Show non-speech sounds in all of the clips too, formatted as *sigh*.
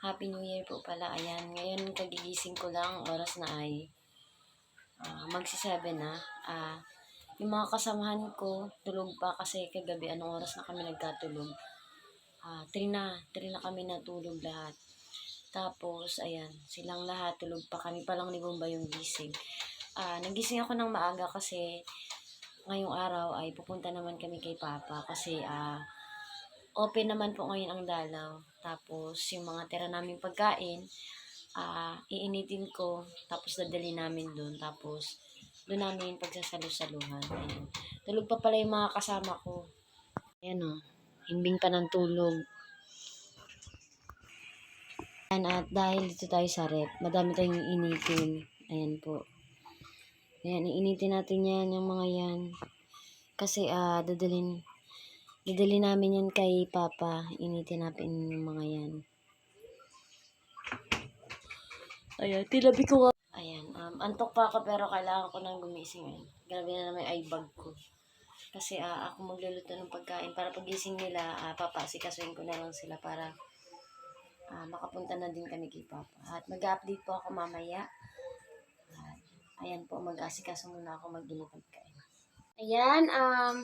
Happy New Year po pala. Ayan, ngayon kagigising ko lang. Oras na ay ah, magsi-7 na. Ah, yung mga kasamahan ko, tulog pa kasi kagabi, anong oras na kami nagkatulog. Ah, 3 na, 3 na kami natulog lahat. Tapos, ayan, silang lahat, tulog pa. Kami pa lang ni Bomba yung gising. Ah, nagising ako ng maaga kasi ngayong araw ay pupunta naman kami kay Papa kasi ah, open naman po ngayon ang dalaw. Tapos, yung mga tira namin pagkain, ah iinitin ko, tapos dadali namin doon. Tapos, doon namin pagsasalu-saluhan. Ayan. Tulog pa pala yung mga kasama ko. Ayan o, himbing pa ng tulog. Ayan, at dahil dito tayo sa rep, madami tayong iinitin. Ayan po. Ayan, iinitin natin yan, yung mga yan. Kasi, ah, dadalhin, dadali namin yan kay Papa. Initin natin yung mga yan. Ayan, tilabi ko nga. Ayan, um, antok pa ako pero kailangan ko nang gumising. Ayan. Grabe na naman yung eye bag ko. Kasi ah, ako magluluto ng pagkain para pagising nila, uh, papasikasuhin ko na lang sila para ah, makapunta na din kami kay Papa. At mag-update po ako mamaya. At, ayan po, mag-asikaso muna ako mag-init ng pagkain. Ayan, um,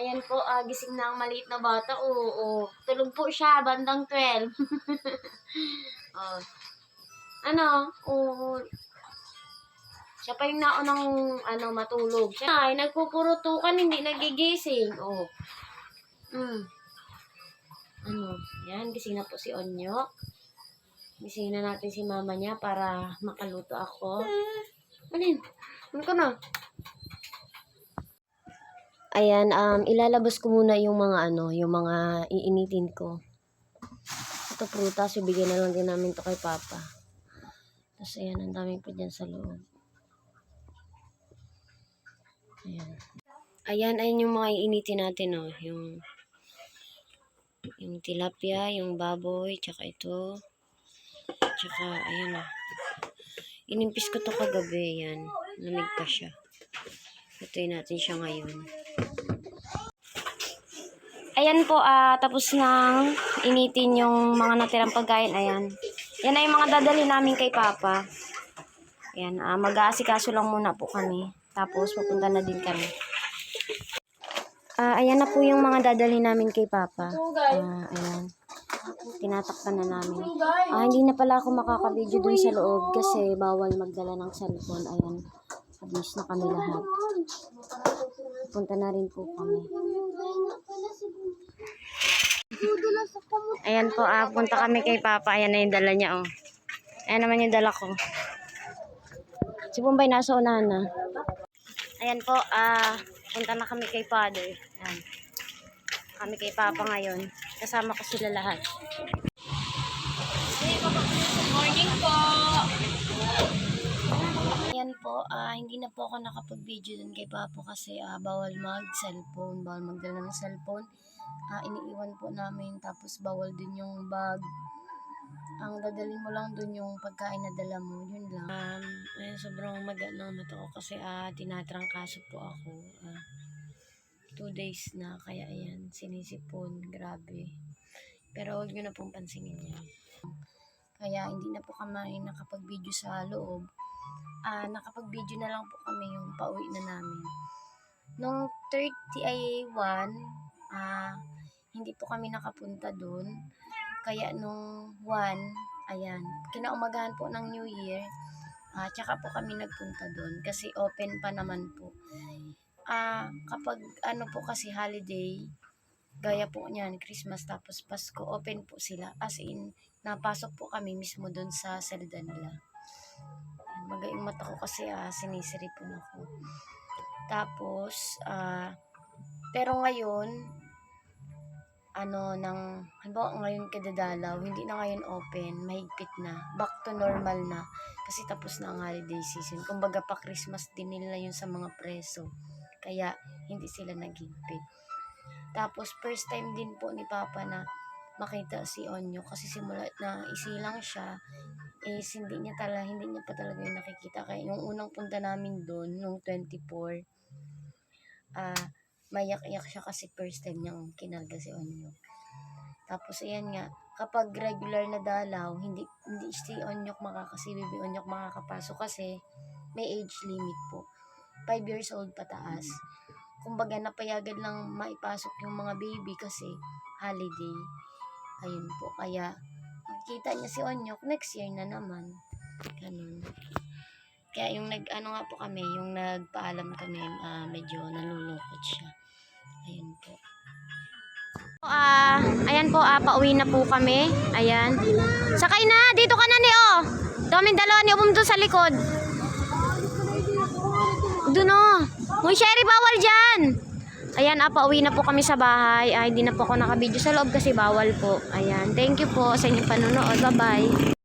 ayan po, ah, gising na ang maliit na bata. Oo, oo. Tulog po siya, bandang 12. *laughs* oh. Ano? Oo. Siya pa yung naunang ano, matulog. Siya ay nagpupurutukan, hindi nagigising. Oh. Mm. Ano? Yan, gising na po si Onyo. Gising na natin si mama niya para makaluto ako. Alin? Ano ka na? Ayan, um, ilalabas ko muna yung mga ano, yung mga iinitin ko. Ito prutas, ibigay na lang din namin to kay Papa. Tapos ayan, ang dami pa dyan sa loob. Ayan. Ayan, ayan yung mga iinitin natin, oh. Yung, yung tilapia, yung baboy, tsaka ito. Tsaka, ayan, oh. Inimpis ko to kagabi, yan. Lamig pa siya. Lutuin natin siya ngayon. Ayan po, ah, tapos nang initin yung mga natirang pagkain. Ayan. Yan ay mga dadali namin kay Papa. Ayan, ah, mag-aasikaso lang muna po kami. Tapos, pupunta na din kami. Ah, ayan na po yung mga dadali namin kay Papa. Ah, ayan. Tinatakpan na namin. Ah, hindi na pala ako makaka-video dun sa loob kasi bawal magdala ng cellphone. Ayan. Abis na kami lahat. Punta na rin po kami. Ayan po, ah, punta kami kay Papa. Ayan na yung dala niya, oh. Ayan naman yung dala ko. Si Bombay nasa unahan na. Ayan po, ah, punta na kami kay Father. Ayan. Kami kay Papa ngayon. Kasama ko sila lahat. Morning po. Ayan po, ah, hindi na po ako nakapag-video dun kay Papa kasi ah, bawal mag-cellphone, bawal magdala ng cellphone. Ah, iniiwan po namin, tapos bawal din yung bag. Ang dadalhin mo lang dun yung pagkain na dala mo, yun lang. Um, ayun, sobrang mag-ano mata ko kasi ah, tinatrangkaso po ako. Ah, two days na, kaya ayan, sinisipon, grabe. Pero huwag nyo na pong pansinin yan. Kaya hindi na po kami nakapag-video sa loob ah nakapag-video na lang po kami yung pauwi na namin. Nung 30 ay 1, ah hindi po kami nakapunta doon. Kaya nung 1, ayan, kinaumagahan po ng New Year, ah tsaka po kami nagpunta doon kasi open pa naman po. Ah, kapag ano po kasi holiday, gaya po niyan, Christmas tapos Pasko, open po sila. As in, napasok po kami mismo doon sa selda nila. Magaing mata ko kasi ah, sinisiripon ako. Tapos, ah, pero ngayon, ano, nang, halimbawa ngayon kadadalaw, hindi na ngayon open, mahigpit na, back to normal na, kasi tapos na ang holiday season. Kumbaga pa Christmas din nila yun sa mga preso, kaya hindi sila naghigpit. Tapos, first time din po ni Papa na makita si Onyo, kasi simula na isilang siya, is hindi niya talaga, hindi niya pa talaga yung nakikita. Kaya yung unang punta namin doon, nung 24, ah, mayak-iyak siya kasi first time niyang kinarga si Onyo. Tapos, ayan nga, kapag regular na dalaw, hindi hindi si Onyok makaka si Bibi Onyok makakapasok kasi may age limit po. 5 years old pataas. Kumbaga napayagan lang maipasok yung mga baby kasi holiday. Ayun po, kaya makikita niya si Onyok next year na naman. Ganun. Kaya yung nag, ano nga po kami, yung nagpaalam kami, ah, medyo nalulungkot siya. Ayun po. Ah, ayan po, ah, pauwi na po kami. Ayan. Sakay na, dito ka na ni O. Daming dalawa ni doon sa likod. Doon o. Uy, Sherry, bawal dyan. Ayan, ah, pauwi na po kami sa bahay. Ah, hindi na po ako nakabidyo sa loob kasi bawal po. Ayan, thank you po sa inyong panonood. Bye-bye.